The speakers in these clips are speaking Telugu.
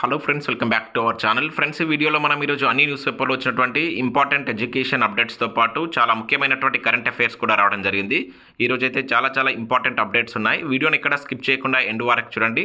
Hello friends welcome back to our channel friends ఈ వీడియోలో మనం ఈరోజు అన్ని న్యూస్ పేపర్లో వచ్చినటువంటి ఇంపార్టెంట్ ఎడ్యుకేషన్ అప్డేట్స్తో పాటు చాలా ముఖ్యమైనటువంటి కరెంట్ అఫైర్స్ కూడా రావడం జరిగింది. ఈరోజు అయితే చాలా చాలా ఇంపార్టెంట్ అప్డేట్స్ ఉన్నాయి. వీడియోని ఇక్కడ స్కిప్ చేయకుండా ఎండ్ వరకు చూడండి.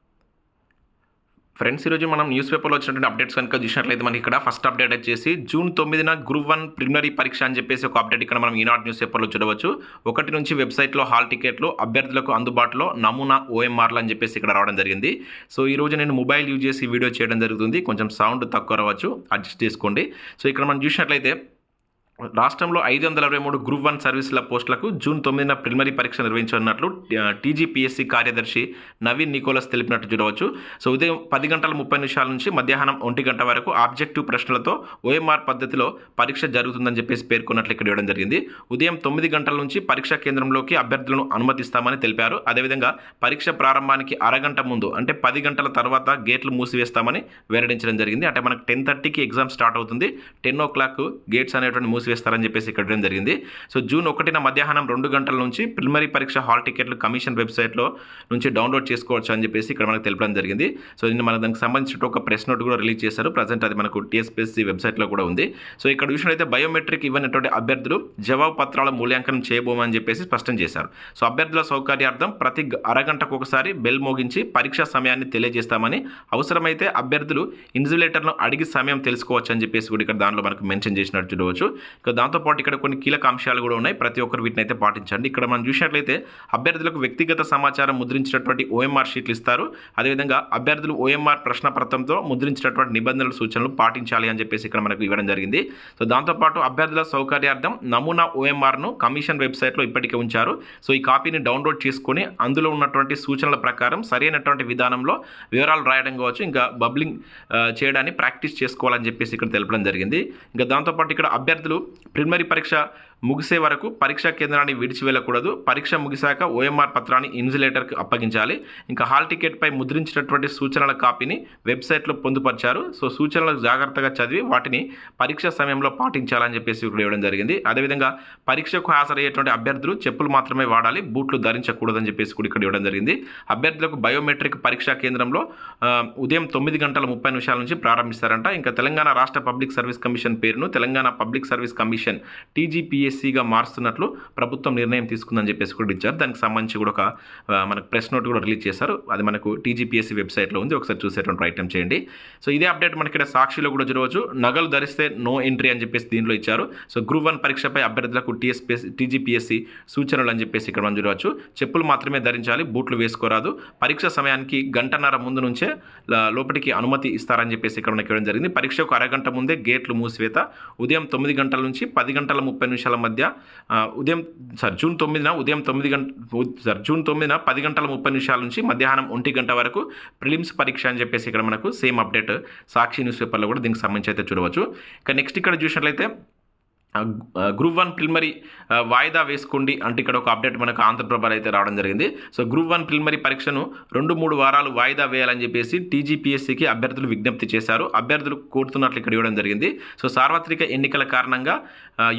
ఫ్రెండ్స్ ఈరోజు మనం న్యూస్ పేపర్లో వచ్చినటువంటి అప్డేట్స్ కనుక చూసినట్లయితే మనకి ఇక్కడ ఫస్ట్ అప్డేట్ వచ్చేసి జూన్ తొమ్మిదిన గ్రూప్ వన్ ప్రిలిమినరీ పరీక్ష అని చెప్పేసి ఒక అప్డేట్ ఇక్కడ మనం ఈనాడు న్యూస్ పేపర్లో చూడవచ్చు. ఒకటి నుంచి వెబ్సైట్లో హాల్ టికెట్లు అభ్యర్థులకు అందుబాటులో నమూనా ఓఎంఆర్లు అని చెప్పేసి ఇక్కడ రావడం జరిగింది. సో ఈ రోజు నేను మొబైల్ యూజ్ చేసి వీడియో చేయడం జరుగుతుంది. కొంచెం సౌండ్ తక్కువ రావచ్చు అడ్జస్ట్ చేసుకోండి. సో ఇక్కడ మనం చూసినట్లయితే రాష్ట్రంలో ఐదు వందల అరవై మూడు గ్రూప్ వన్ సర్వీసుల పోస్టులకు జూన్ తొమ్మిదిన ప్రిలిమరీ పరీక్ష నిర్వహించనున్నట్లు టీజీపీఎస్సీ కార్యదర్శి నవీన్ నికోలస్ తెలిపినట్టు చూడవచ్చు. సో ఉదయం పది గంటల ముప్పై నిమిషాల నుంచి మధ్యాహ్నం ఒంటి గంట వరకు ఆబ్జెక్టివ్ ప్రశ్నలతో ఓఎంఆర్ పద్ధతిలో పరీక్ష జరుగుతుందని చెప్పేసి పేర్కొన్నట్లు ఇక్కడ ఇవ్వడం జరిగింది. ఉదయం తొమ్మిది గంటల నుంచి పరీక్షా కేంద్రంలోకి అభ్యర్థులను అనుమతిస్తామని తెలిపారు. అదేవిధంగా పరీక్ష ప్రారంభానికి అరగంట ముందు అంటే పది గంటల తర్వాత గేట్లు మూసివేస్తామని వెల్లడించడం జరిగింది. అంటే మనకు టెన్ థర్టీకి ఎగ్జామ్ స్టార్ట్ అవుతుంది. టెన్ ఓ క్లాక్ గేట్స్ అనేటువంటి మూసివేస్తారని చెప్పేసి ఇక్కడ జరిగింది. సో జూన్ ఒకటిన మధ్యాహ్నం రెండు గంటల నుంచి ప్రిలిమరీ పరీక్ష హాల్ టికెట్లు కమిషన్ వెబ్సైట్లో నుంచి డౌన్లోడ్ చేసుకోవచ్చు అని చెప్పేసి ఇక్కడ మనకు తెలపడం జరిగింది. సో నిన్న మన దానికి సంబంధించిన ఒక ప్రెస్ నోట్ కూడా రిలీజ్ చేశారు. ప్రజెంట్ అది మనకు టీఎస్పీఎస్సీ వెబ్సైట్లో కూడా ఉంది. సో ఇక్కడ చూసినట్లయితే బయోమెట్రిక్ ఇవ్వనటువంటి అభ్యర్థులు జవాబు పత్రాల మూల్యాంకనం చేయబోమని చెప్పేసి స్పష్టం చేశారు. సో అభ్యర్థుల సౌకర్యార్థం ప్రతి అరగంటకు ఒకసారి బెల్ మోగించి పరీక్షా సమయాన్ని తెలియజేస్తామని అవసరమైతే అభ్యర్థులు ఇన్సులేటర్ను అడిగి సమయం తెలుసుకోవచ్చు అని చెప్పేసి కూడా ఇక్కడ దానిలో మనకు మెన్షన్ చేసినట్టు చూడవచ్చు. ఇక దాంతోపాటు ఇక్కడ కొన్ని కీలక అంశాలు కూడా ఉన్నాయి. ప్రతి ఒక్కరు వీటిని అయితే పాటించండి. ఇక్కడ మనం చూసినట్లయితే అభ్యర్థులకు వ్యక్తిగత సమాచారం ముద్రించినటువంటి ఓఎంఆర్ షీట్లు ఇస్తారు. అదేవిధంగా అభ్యర్థులు ఓఎంఆర్ ప్రశ్నపత్రంతో ముద్రించినటువంటి నిబంధనలు సూచనలు పాటించాలి అని చెప్పేసి ఇక్కడ మనకు ఇవ్వడం జరిగింది. సో దాంతోపాటు అభ్యర్థుల సౌకర్యార్థం నమూనా ఓఎంఆర్ను కమిషన్ వెబ్సైట్లో ఇప్పటికే ఉంచారు. సో ఈ కాపీని డౌన్లోడ్ చేసుకొని అందులో ఉన్నటువంటి సూచనల ప్రకారం సరైనటువంటి విధానంలో వివరాలు రాయడం కావచ్చు ఇంకా బబ్లింగ్ చేయడాన్ని ప్రాక్టీస్ చేసుకోవాలని చెప్పేసి ఇక్కడ తెలపడం జరిగింది. ఇంకా దాంతోపాటు ఇక్కడ అభ్యర్థులు ప్రిలిమరీ పరీక్ష ముగిసే వరకు పరీక్షా కేంద్రాన్ని విడిచి వెళ్ళకూడదు. పరీక్ష ముగిశాక ఓఎంఆర్ పత్రాన్ని ఇన్సులేటర్కి అప్పగించాలి. ఇంకా హాల్ టికెట్పై ముద్రించినటువంటి సూచనల కాపీని వెబ్సైట్లో పొందుపరిచారు. సో సూచనలు జాగ్రత్తగా చదివి వాటిని పరీక్ష సమయంలో పాటించాలని చెప్పేసి ఇక్కడ ఇవ్వడం జరిగింది. అదేవిధంగా పరీక్షకు హాజరయ్యేటువంటి అభ్యర్థులు చెప్పులు మాత్రమే వాడాలి బూట్లు ధరించకూడదని చెప్పేసి కూడా ఇక్కడ ఇవ్వడం జరిగింది. అభ్యర్థులకు బయోమెట్రిక్ పరీక్షా కేంద్రంలో ఉదయం తొమ్మిది గంటల ముప్పై నిమిషాల నుంచి ప్రారంభిస్తారంట. ఇంకా తెలంగాణ రాష్ట్ర పబ్లిక్ సర్వీస్ కమిషన్ పేరును తెలంగాణ పబ్లిక్ సర్వీస్ కమిషన్ టీజీపీఎస్సీగా మారుస్తున్నట్లు ప్రభుత్వం నిర్ణయం తీసుకుందని చెప్పేసి కూడా ఇచ్చారు. దానికి సంబంధించి కూడా ఒక మనకు ప్రెస్ నోట్ కూడా రిలీజ్ చేశారు. అది మనకు టీజీపీఎస్సీ వెబ్సైట్లో ఉంది. ఒకసారి చూసేటువంటి ప్రయత్నం చేయండి. సో ఇదే అప్డేట్ మనకి ఇక్కడ సాక్షిలో కూడా చూడవచ్చు. నగలు ధరిస్తే నో ఎంట్రీ అని చెప్పేసి దీనిలో ఇచ్చారు. సో గ్రూప్ వన్ పరీక్షపై అభ్యర్థులకు టీఎస్పీఎస్ టీజీపీఎస్సీ సూచనలు అని చెప్పేసి ఇక్కడ మనం చూడవచ్చు. చెప్పులు మాత్రమే ధరించాలి బూట్లు వేసుకోరాదు. పరీక్ష సమయానికి గంటన్నర ముందు నుంచే లోపలికి అనుమతి ఇస్తారని చెప్పేసి ఇక్కడ మనకి ఇవ్వడం జరిగింది. పరీక్షకు అరగంట ముందే గేట్లు మూసివేత. ఉదయం తొమ్మిది గంటల నుంచి పది గంటల ముప్పై నిమిషాల మధ్య ఉదయం సార్ జూన్ తొమ్మిదిన ఉదయం తొమ్మిది గంట సార్ జూన్ తొమ్మిదిన పది గంటల ముప్పై నిమిషాల నుంచి మధ్యాహ్నం ఒంటి గంట వరకు ప్రిలిమ్స్ పరీక్ష అని చెప్పేసి ఇక్కడ మనకు సేమ్ అప్డేట్ సాక్షి న్యూస్ పేపర్లో కూడా దీనికి సంబంధించి అయితే చూడవచ్చు. ఇక నెక్స్ట్ ఇక్కడ చూసినట్లయితే గ్రూప్ వన్ ప్రిలిమరీ వాయిదా వేసుకోండి అంటే ఇక్కడ ఒక అప్డేట్ మనకు ఆంధ్రప్రభలో అయితే రావడం జరిగింది. సో గ్రూప్ వన్ ప్రిలిమరీ పరీక్షను రెండు మూడు వారాలు వాయిదా వేయాలని చెప్పేసి టీజీపీఎస్సీకి అభ్యర్థులు విజ్ఞప్తి చేశారు. అభ్యర్థులు కోరుతున్నట్లు ఇక్కడ ఇవ్వడం జరిగింది. సో సార్వత్రిక ఎన్నికల కారణంగా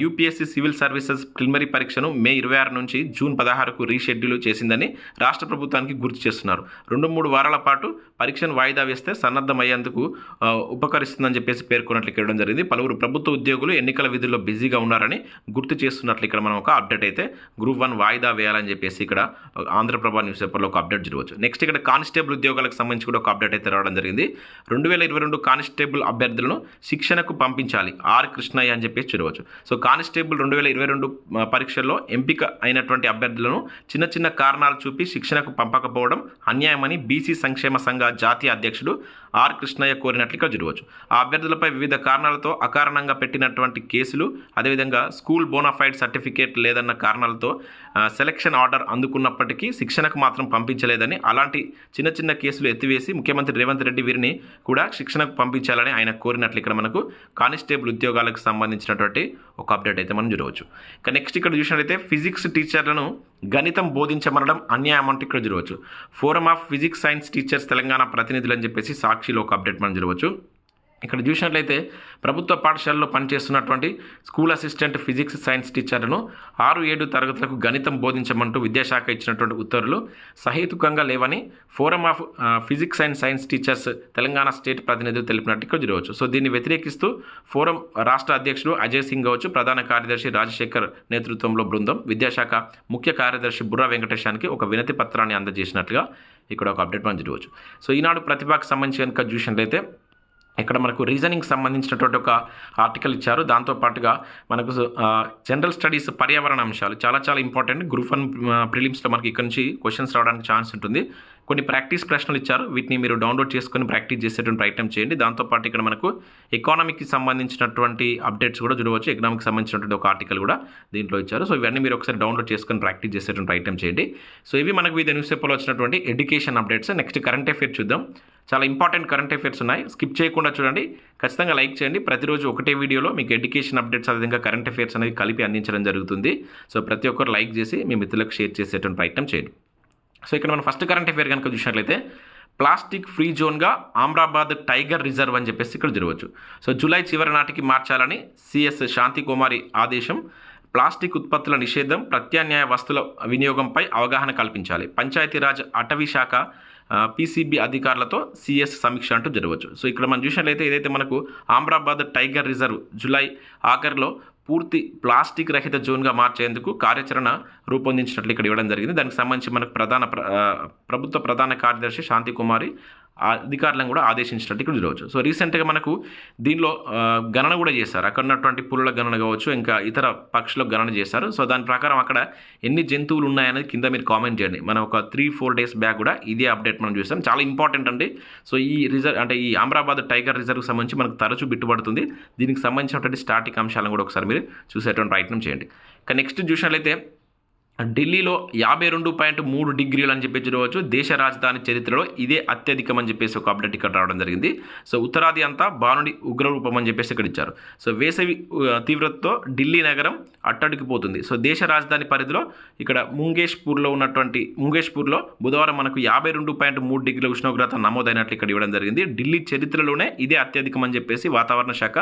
యూపీఎస్సీ సివిల్ సర్వీసెస్ ప్రిలిమరీ పరీక్షను మే ఇరవై ఆరు నుంచి జూన్ పదహారుకు రీషెడ్యూల్ చేసిందని రాష్ట్ర ప్రభుత్వానికి గుర్తు చేస్తున్నారు. రెండు మూడు వారాల పాటు పరీక్షను వాయిదా వేస్తే సన్నద్ధమయ్యేందుకు ఉపకరిస్తుందని చెప్పేసి పేర్కొన్నట్లు ఇక్కడ ఇవ్వడం జరిగింది. పలువురు ప్రభుత్వ ఉద్యోగులు ఎన్నికల విధుల్లో బిజీగా ఉన్నారని గుర్తు చేస్తున్నట్లు ఇక్కడ మనం ఒక అప్డేట్ అయితే గ్రూప్ వన్ వాయిదా వేయాలని చెప్పేసి ఇక్కడ ఆంధ్రప్రభ న్యూస్ పేపర్లో ఒక అప్డేట్ జరగవచ్చు. నెక్స్ట్ ఇక్కడ కానిస్టేబుల్ ఉద్యోగాలకు సంబంధించి కూడా ఒక అప్డేట్ అయితే రావడం జరిగింది. రెండు వేల ఇరవై రెండు కానిస్టేబుల్ అభ్యర్థులను శిక్షణకు పంపించాలి. ఆర్ కృష్ణయ్య అని చెప్పేసి చూడవచ్చు. సో కానిస్టేబుల్ రెండు వేల ఇరవై రెండు పరీక్షల్లో ఎంపిక అయినటువంటి అభ్యర్థులను చిన్న చిన్న కారణాలు చూపి శిక్షణకు పంపకపోవడం అన్యాయమని బీసీ సంక్షేమ సంఘ జాతీయ అధ్యక్షుడు ఆర్ కృష్ణయ్య కోరినట్లుగా చూడవచ్చు ఆ అభ్యర్థులపై వివిధ కారణాలతో అకారణంగా పెట్టినటువంటి కేసులు అదేవిధంగా స్కూల్ బోనాఫైడ్ సర్టిఫికేట్ లేదన్న కారణాలతో సెలక్షన్ ఆర్డర్ అందుకున్నప్పటికీ శిక్షణకు మాత్రం పంపించలేదని అలాంటి చిన్న చిన్న కేసులు ఎత్తివేసి ముఖ్యమంత్రి రేవంత్ రెడ్డి వీరిని కూడా శిక్షణకు పంపించాలని ఆయన కోరినట్లు ఇక్కడ మనకు కానిస్టేబుల్ ఉద్యోగాలకు సంబంధించినటువంటి ఒక అప్డేట్ అయితే మనం చూడవచ్చు. ఇక నెక్స్ట్ ఇక్కడ చూసినట్లయితే ఫిజిక్స్ టీచర్లను గణితం బోధించమనడం అన్యాయం అంటే ఇక్కడ చూడవచ్చు. Forum of physics science teachers Telangana ప్రతినిధులు అని చెప్పేసి సాక్షిలో ఒక అప్డేట్ మనం చూడవచ్చు. ఇక్కడ చూసినట్లయితే ప్రభుత్వ పాఠశాలలో పనిచేస్తున్నటువంటి స్కూల్ అసిస్టెంట్ ఫిజిక్స్ సైన్స్ టీచర్లను ఆరు ఏడు తరగతులకు గణితం బోధించమంటూ విద్యాశాఖ ఇచ్చినటువంటి ఉత్తర్వులు సహేతుకంగా లేవని forum of physics and science teachers Telangana state ప్రతినిధులు తెలిపినట్టు ఇక్కడ చూడవచ్చు. సో దీన్ని వ్యతిరేకిస్తూ ఫోరం రాష్ట్ర అధ్యక్షుడు అజయ్ సింగ్ కావచ్చు ప్రధాన కార్యదర్శి రాజశేఖర్ నేతృత్వంలో బృందం విద్యాశాఖ ముఖ్య కార్యదర్శి బుర్రా వెంకటేశానికి ఒక వినతి పత్రాన్ని అందజేసినట్లుగా ఇక్కడ ఒక అప్డేట్ మనం చూడవచ్చు. సో ఈనాడు ప్రతిభకు సంబంధించి కనుక చూసినట్లయితే ఇక్కడ మనకు రీజనింగ్ సంబంధించినటువంటి ఒక ఆర్టికల్ ఇచ్చారు. దాంతో పాటుగా మనకు జనరల్ స్టడీస్ పర్యావరణ అంశాలు చాలా చాలా ఇంపార్టెంట్. గ్రూప్ వన్ ప్రిలిమ్స్లో మనకి ఇక్కడ నుంచి క్వశ్చన్స్ రావడానికి ఛాన్స్ ఉంటుంది. కొన్ని ప్రాక్టీస్ ప్రశ్నలు ఇచ్చారు. వీటిని మీరు డౌన్లోడ్ చేసుకొని ప్రాక్టీస్ చేసేటువంటి ప్రయత్నం చేయండి. దాంతోపాటు ఇక్కడ మనకు ఎకానమీకి సంబంధించినటువంటి అప్డేట్స్ కూడా చూడవచ్చు. ఎకనామిక్ సంబంధించినటువంటి ఒక ఆర్టికల్ కూడా దీంట్లో ఇచ్చారు. సో ఇవన్నీ మీరు ఒకసారి డౌన్లోడ్ చేసుకొని ప్రాక్టీస్ చేసేటువంటి ప్రయత్నం చేయండి. సో ఇవి మనకు వివిధ న్యూస్ పేపర్లో వచ్చినటువంటి education updates next current affair చూద్దాం. చాలా ఇంపార్టెంట్ కరెంట్ అఫేర్స్ ఉన్నాయి. స్కిప్ చేయకుండా చూడండి. ఖచ్చితంగా లైక్ చేయండి. ప్రతిరోజు ఒకటే వీడియోలో మీకు ఎడ్యుకేషన్ అప్డేట్స్ అదేవిధంగా కరెంట్ అఫేర్స్ అనేది కలిపి అందించడం జరుగుతుంది. సో ప్రతి ఒక్కరు లైక్ చేసి మీ మిత్రులకు షేర్ చేసేటువంటి ప్రయత్నం చేయండి. సో ఇక్కడ మనం ఫస్ట్ కరెంట్ అఫేర్ కనుక చూసినట్లయితే ప్లాస్టిక్ ఫ్రీ జోన్గా ఆమ్రాబాద్ టైగర్ రిజర్వ్ అని చెప్పేసి ఇక్కడ జరగవచ్చు. సో జూలై చివరి నాటికి మార్చాలని సిఎస్ శాంతి కుమారి ఆదేశం. ప్లాస్టిక్ ఉత్పత్తుల నిషేధం ప్రత్యామ్నాయ వస్తువుల వినియోగంపై అవగాహన కల్పించాలి. పంచాయతీరాజ్ అటవీ శాఖ పీసీబీ అధికారులతో సిఎస్ సమీక్ష అంటూ జరగవచ్చు. సో ఇక్కడ మనం చూసినట్లయితే ఏదైతే మనకు ఆమ్రాబాద్ టైగర్ రిజర్వ్ జూలై ఆఖరిలో పూర్తి ప్లాస్టిక్ రహిత జోన్గా మార్చేందుకు కార్యాచరణ రూపొందించినట్లు ఇక్కడ ఇవ్వడం జరిగింది. దానికి సంబంధించి మనకు ప్రధాన ప్ర- ప్రభుత్వ ప్రధాన కార్యదర్శి శాంతికుమారి అధికారులను కూడా ఆదేశించినట్టు ఇక్కడ చూడవచ్చు. సో రీసెంట్గా మనకు దీనిలో గణన కూడా చేశారు. అక్కడ ఉన్నటువంటి పులుల గణన కావచ్చు ఇంకా ఇతర పక్షుల గణన చేశారు. సో దాని ప్రకారం అక్కడ ఎన్ని జంతువులు ఉన్నాయనేది కింద మీరు కామెంట్ చేయండి. మనం ఒక త్రీ ఫోర్ డేస్ బ్యాక్ కూడా ఇదే అప్డేట్ మనం చూసాం. చాలా ఇంపార్టెంట్ అండి. సో ఈ రిజర్వ్ అంటే ఈ అమరాబాద్ టైగర్ రిజర్వ్కి సంబంధించి మనకు తరచూ బిట్టుబడుతుంది దీనికి సంబంధించినటువంటి స్టాటిక్ అంశాలను కూడా ఒకసారి మీరు చూసేటువంటి ప్రయత్నం చేయండి. ఇక నెక్స్ట్ చూసినట్లయితే ఢిల్లీలో యాభై రెండు పాయింట్ మూడు డిగ్రీలు అని చెప్పి చూడవచ్చు. దేశ రాజధాని చరిత్రలో ఇదే అత్యధికం అని చెప్పేసి ఒక అప్డేట్ ఇక్కడ రావడం జరిగింది. సో ఉత్తరాది అంతా బాణుడి ఉగ్రరూపం అని చెప్పేసి ఇక్కడ ఇచ్చారు. సో వేసవి తీవ్రతతో ఢిల్లీ నగరం అట్టడికిపోతుంది సో దేశ రాజధాని పరిధిలో ఇక్కడ ముంగేష్పూర్లో ఉన్నటువంటి ముంగేష్పూర్లో బుధవారం మనకు యాభై రెండు పాయింట్ మూడు డిగ్రీల ఉష్ణోగ్రత నమోదైనట్లు ఇక్కడ ఇవ్వడం జరిగింది. ఢిల్లీ చరిత్రలోనే ఇదే అత్యధికం అని చెప్పేసి వాతావరణ శాఖ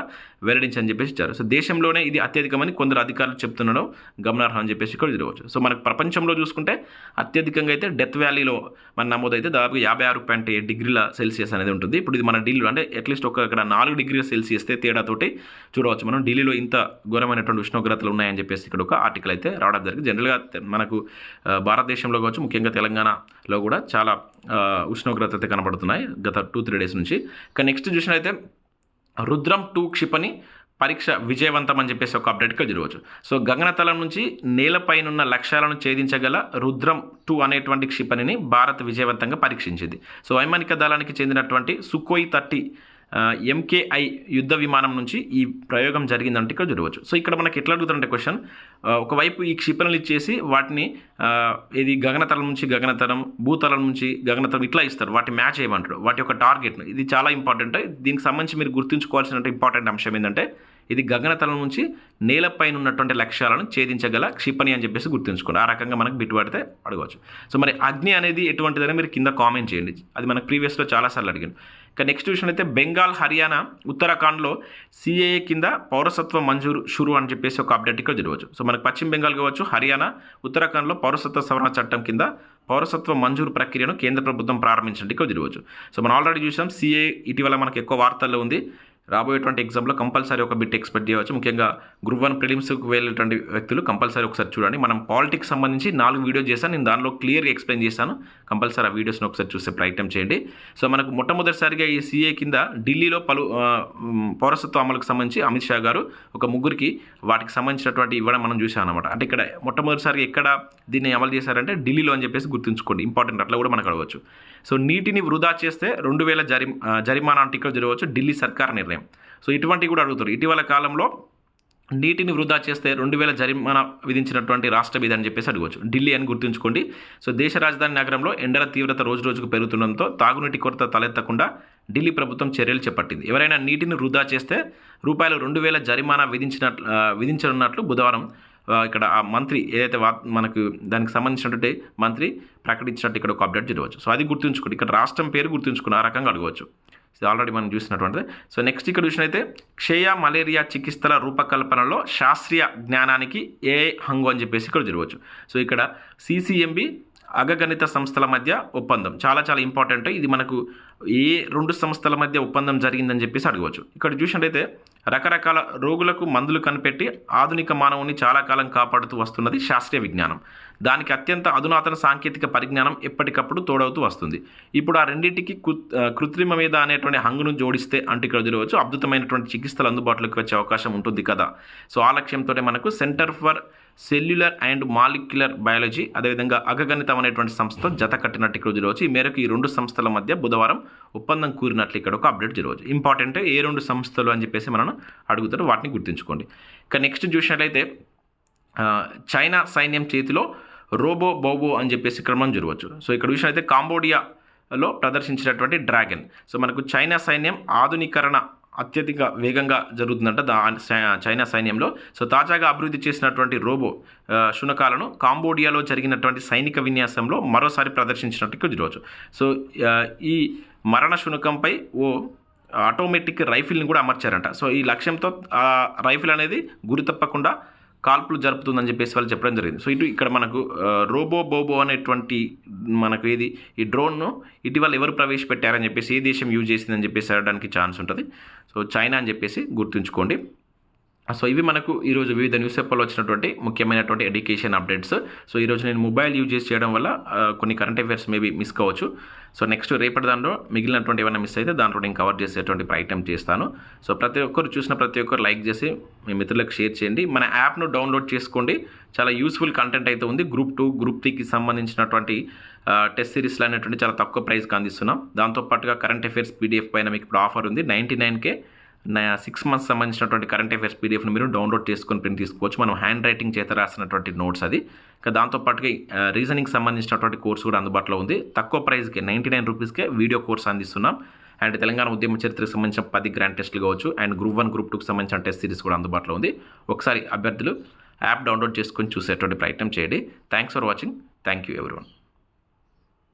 వెల్లడించని చెప్పేసి ఇచ్చారు. సో దేశంలోనే ఇది అత్యధికమని కొందరు అధికారులు చెప్తుండడం గమనార్హం అని చెప్పేసి ఇక్కడ చూడవచ్చు. సో మనకు ప్రపంచంలో చూసుకుంటే అత్యధికంగా అయితే డెత్ వ్యాలీలో మన నమోదైతే దాదాపు యాభై ఆరు పాయింట్ ఏడు డిగ్రీల సెల్సియస్ అనేది ఉంటుంది. ఇప్పుడు ఇది మన ఢిల్లీలో అంటే అట్లీస్ట్ ఒక ఇక్కడ నాలుగు డిగ్రీల సెల్సియస్ తేడాతోటి చూడవచ్చు. మనం ఢిల్లీలో ఇంత ఘోరమైనటువంటి ఉష్ణోగ్రతలు ఉన్నాయని చెప్పేసి ఇక్కడ ఒక ఆర్టికల్ అయితే రావడం జరిగింది. జనరల్గా మనకు భారతదేశంలో కావచ్చు ముఖ్యంగా తెలంగాణలో కూడా చాలా ఉష్ణోగ్రత అయితే కనబడుతున్నాయి గత టూ త్రీ డేస్ నుంచి. ఇక నెక్స్ట్ చూసినైతే రుద్రం టూ క్షిపణి పరీక్ష విజయవంతం అని చెప్పేసి ఒక అప్డేట్గా జరగవచ్చు సో గగనతలం నుంచి నేలపైనున్న లక్ష్యాలను ఛేదించగల రుద్రం టూ అనేటువంటి క్షిపణిని భారత్ విజయవంతంగా పరీక్షించింది. సో వైమానిక దళానికి చెందినటువంటి సుకోయి థర్టీ ఎంకేఐ యుద్ధ విమానం నుంచి ఈ ప్రయోగం జరిగిందంటే ఇక్కడ చూడవచ్చు. సో ఇక్కడ మనకి ఎట్లా అడుగుతుందంటే క్వశ్చన్ ఒకవైపు ఈ క్షిపణులు ఇచ్చేసి వాటిని ఇది గగనతలం నుంచి గగనతలం భూతలం నుంచి గగనతలం ఇట్లా ఇస్తారు. వాటి మ్యాచ్ చేయమంటారు. వాటి యొక్క టార్గెట్ను ఇది చాలా ఇంపార్టెంట్ దీనికి సంబంధించి మీరు గుర్తుంచుకోవాల్సిన ఇంపార్టెంట్ అంశం ఏంటంటే ఇది గగనతలం నుంచి నేలపైన ఉన్నటువంటి లక్ష్యాలను ఛేదించగల క్షిపణి అని చెప్పేసి గుర్తుంచుకోండి. ఆ రకంగా మనకు బిట్టుబడితే అడగవచ్చు. సో మరి అగ్ని అనేది ఎటువంటిదని మీరు కింద కామెంట్ చేయండి. అది మనకు ప్రీవియస్లో చాలాసార్లు అడిగాను. ఇక నెక్స్ట్ చూసినట్లయితే బెంగాల్ హర్యానా ఉత్తరాఖండ్లో సిఏఏ కింద పౌరసత్వ మంజూరు షురు అని చెప్పేసి ఒక అప్డేట్ ఇక్కడ జరగవచ్చు. సో మనకు పశ్చిమ బెంగాల్ కావచ్చు హర్యానా ఉత్తరాఖండ్లో పౌరసత్వ సవరణ చట్టం కింద పౌరసత్వ మంజూరు ప్రక్రియను కేంద్ర ప్రభుత్వం ప్రారంభించినట్టు ఇక్కడ జరగవచ్చు. సో మనం ఆల్రెడీ చూసాం సిఏ ఇటీవల మనకు ఎక్కువ వార్తల్లో ఉంది. రాబోయేటువంటి ఎగ్జామ్లో కంపల్సరీ ఒక బిట్ ఎక్స్పెక్ట్ చేయవచ్చు. ముఖ్యంగా గ్రూప్ వన్ ప్రిలిమ్స్కి వెళ్ళేటువంటి వ్యక్తులు కంపల్సరీ ఒకసారి చూడండి. మనం పాలిటిక్స్ సంబంధించి నాలుగు వీడియో చేశాను. నేను దానిలో క్లియర్గా ఎక్స్ప్లెయిన్ చేశాను. కంపల్సరీ ఆ వీడియోస్ని ఒకసారి చూసే ప్రయత్నం చేయండి. సో మనకు మొట్టమొదటిసారిగా ఈ సీఏ కింద ఢిల్లీలో పలు పౌరసత్వ అమలుకు సంబంధించి అమిత్ షా గారు ఒక ముగ్గురికి వాటికి సంబంధించినటువంటి ఇవ్వడం మనం చూసాం అనమాట అంటే ఇక్కడ మొట్టమొదటిసారి ఎక్కడ దీన్ని అమలు చేశారంటే ఢిల్లీలో అని చెప్పేసి గుర్తుంచుకోండి. ఇంపార్టెంట్ అట్లా కూడా మనకు అడగవచ్చు. సో నీటిని వృధా చేస్తే రెండు వేల జరి జరిమానా అంటే ఇక్కడ జరగవచ్చు. ఢిల్లీ సర్కార్ నిర్ణయం. సో ఇటువంటివి కూడా అడుగుతారు. ఇటీవల కాలంలో నీటిని వృధా చేస్తే రెండు వేల జరిమానా విధించినటువంటి రాష్ట్ర ఇది అని చెప్పేసి అడగవచ్చు. ఢిల్లీ అని గుర్తుంచుకోండి. సో దేశ రాజధాని నగరంలో ఎండల తీవ్రత రోజు రోజుకు పెరుగుతుండడంతో తాగునీటి కొరత తలెత్తకుండా ఢిల్లీ ప్రభుత్వం చర్యలు చేపట్టింది. ఎవరైనా నీటిని వృధా చేస్తే రూపాయలు రెండు వేల జరిమానా విధించిన విధించనున్నట్లు బుధవారం ఇక్కడ ఆ మంత్రి ఏదైతే మనకు దానికి సంబంధించినటువంటి మంత్రి ప్రకటించినట్టు ఇక్కడ ఒక అప్డేట్ జరగవచ్చు. సో అది గుర్తుంచుకోండి. ఇక్కడ రాష్ట్రం పేరు గుర్తుంచుకుని ఆ రకంగా అడగవచ్చు. ఇది ఆల్రెడీ మనం చూసినటువంటిది. సో నెక్స్ట్ ఇక్కడ చూసినైతే క్షయ మలేరియా చికిత్సల రూపకల్పనలో శాస్త్రీయ జ్ఞానానికి ఏ హంగు అని చెప్పేసి ఇక్కడ జరగవచ్చు. సో ఇక్కడ సిసిఎంబి అగగణిత సంస్థల మధ్య ఒప్పందం. చాలా చాలా ఇంపార్టెంట్. ఇది మనకు ఏ రెండు సంస్థల మధ్య ఒప్పందం జరిగిందని చెప్పేసి అడగవచ్చు. ఇక్కడ చూసినట్టయితే రకరకాల రోగులకు మందులు కనిపెట్టి ఆధునిక మానవుని చాలా కాలం కాపాడుతూ వస్తున్నది శాస్త్రీయ విజ్ఞానం. దానికి అత్యంత అధునాతన సాంకేతిక పరిజ్ఞానం ఎప్పటికప్పుడు తోడవుతూ వస్తుంది. ఇప్పుడు ఆ రెండింటికి కృత్రిమ మీద అనేటువంటి హంగును జోడిస్తే అంటే ఇక్కడ జరగవచ్చు అద్భుతమైనటువంటి చికిత్సలు అందుబాటులోకి వచ్చే అవకాశం ఉంటుంది కదా. సో ఆ లక్ష్యంతోనే మనకు centre for cellular and molecular biology అదేవిధంగా అగగణితం అనేటువంటి సంస్థ జత కట్టినట్టు ఇక్కడ జరగవచ్చు ఈ మేరకు ఈ రెండు సంస్థల మధ్య బుధవారం ఒప్పందం కూరినట్లు ఇక్కడ ఒక అప్డేట్ జరగవచ్చు ఇంపార్టెంట్ ఏ రెండు సంస్థలు అని చెప్పేసి మనం అడుగుతారు. వాటిని గుర్తుంచుకోండి. ఇక నెక్స్ట్ చూసినట్లయితే చైనా సైన్యం చేతిలో రోబో బోబో అని చెప్పేసి క్రమం జరగవచ్చు. సో ఇక్కడ చూసినట్లయితే కాంబోడియాలో ప్రదర్శించినటువంటి డ్రాగన్. సో మనకు చైనా సైన్యం ఆధునీకరణ అత్యధిక వేగంగా జరుగుతుందంట దా చైనా సైన్యంలో. సో తాజాగా అభివృద్ధి చేసినటువంటి రోబో శునకాలను కాంబోడియాలో జరిగినటువంటి సైనిక విన్యాసంలో మరోసారి ప్రదర్శించినట్టు ఈరోజు సో ఈ మరణ శునకంపై ఓ ఆటోమేటిక్ రైఫిల్ని కూడా అమర్చారంట. సో ఈ లక్ష్యంతో ఆ రైఫిల్ అనేది గురి తప్పకుండా కాల్పులు జరుపుతుందని చెప్పేసి వాళ్ళు చెప్పడం జరిగింది. సో ఇటు ఇక్కడ మనకు రోబో బోబో అనేటువంటి మనకు ఇది ఈ డ్రోన్ను ఇటీవల ఎవరు ప్రవేశపెట్టారని చెప్పేసి ఏ దేశం యూజ్ చేసిందని చెప్పేసి అడగడానికి ఛాన్స్ ఉంటుంది. సో చైనా అని చెప్పేసి గుర్తుంచుకోండి. సో ఇవి మనకు ఈరోజు వివిధ న్యూస్ పేపర్లో వచ్చినటువంటి ముఖ్యమైనటువంటి ఎడ్యుకేషన్ అప్డేట్స్ సో ఈరోజు నేను మొబైల్ యూజ్ చేసి చేయడం వల్ల కొన్ని కరెంట్ అఫైర్స్ మేబీ మిస్ కావచ్చు. సో నెక్స్ట్ రేపటి దాంట్లో మిగిలినటువంటి ఏమైనా మిస్ అయితే దాంట్లో నేను కవర్ చేసేటువంటి ప్రయత్నం చేస్తాను. సో ప్రతి ఒక్కరు చూసిన ప్రతి ఒక్కరు లైక్ చేసి మీ మిత్రులకు షేర్ చేయండి. మన యాప్ను డౌన్లోడ్ చేసుకోండి. చాలా యూస్ఫుల్ కంటెంట్ అయితే ఉంది. గ్రూప్ టూ గ్రూప్ త్రీకి సంబంధించినటువంటి టెస్ట్ సిరీస్లు అనేటువంటి చాలా తక్కువ ప్రైస్కి అందిస్తున్నాం. దాంతోపాటుగా కరెంట్ అఫైర్స్ పీడిఎఫ్ పైన మీకు ఇప్పుడు ఆఫర్ ఉంది. నైంటీ నైన్కే సిక్స్ మంత్స్ సంబంధించినటువంటి కరెంట్ అఫైర్స్ పీడిఎఫ్ని మీరు డౌన్లోడ్ చేసుకొని ప్రింట్ తీసుకోవచ్చు. మనం హ్యాండ్ రైటింగ్ చేత రాసినటువంటి నోట్స్ అది. ఇంకా దాంతోపాటుగా రీజనింగ్ సంబంధించినటువంటి కోర్స్ కూడా అందుబాటులో ఉంది. తక్కువ ప్రైస్కి నైంటీ నైన్ రూపీస్కే వీడియో కోర్స్ అందిస్తున్నాం. అండ్ తెలంగాణ ఉద్యమ చరిత్రకు సంబంధించిన పది గ్రాండ్ టెస్టులు కావచ్చు అండ్ గ్రూప్ వన్ గ్రూప్ టూకి సంబంధించిన టెస్ట్ సిరీస్ కూడా అందుబాటులో ఉంది. ఒకసారి అభ్యర్థులు యాప్ డౌన్లోడ్ చేసుకొని చూసేటువంటి ప్రయత్నం చేయండి. Thanks for watching thank you everyone